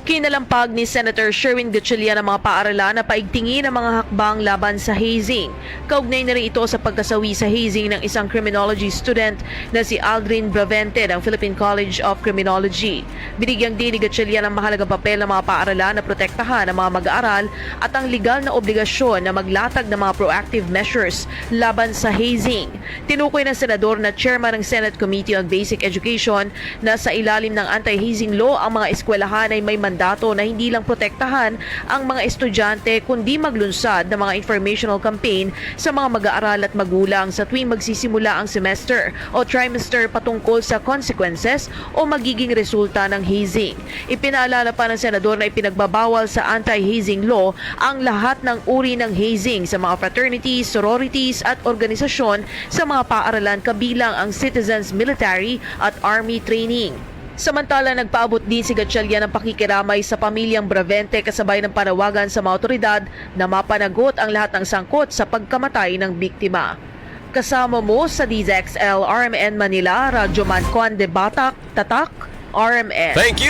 Kinalampag ni Senator Sherwin Gatchalian ang mga paaralan na paigtingin ang mga hakbang laban sa hazing. Kaugnay na rin ito sa pagkasawi sa hazing ng isang criminology student na si Aldrin Bravente ng Philippine College of Criminology. Binigyang din ni Gatchalian ang mahalagang papel ng mga paaralan na protektahan ang mga mag-aaral at ang legal na obligasyon na maglatag ng mga proactive measures laban sa hazing. Tinukoy ng senador na chairman ng Senate Committee on Basic Education na sa ilalim ng anti-hazing law ang mga eskwelahan ay may mandato na hindi lang protektahan ang mga estudyante kundi maglunsad ng mga informational campaign sa mga mag-aaral at magulang sa tuwing magsisimula ang semester o trimester patungkol sa consequences o magiging resulta ng hazing. Ipinaalala pa ng senador na ipinagbabawal sa anti-hazing law ang lahat ng uri ng hazing sa mga fraternities, sororities at organisasyon sa mga paaralan kabilang ang citizens military at army training. Samantala, nagpaabot din si Gatchalian ng pakikiramay sa pamilyang Bravente kasabay ng panawagan sa mga otoridad na mapanagot ang lahat ng sangkot sa pagkamatay ng biktima. Kasama mo sa DZXL RMN Manila, Radyo Man Juan de Batak, Tatak, RMN. Thank you.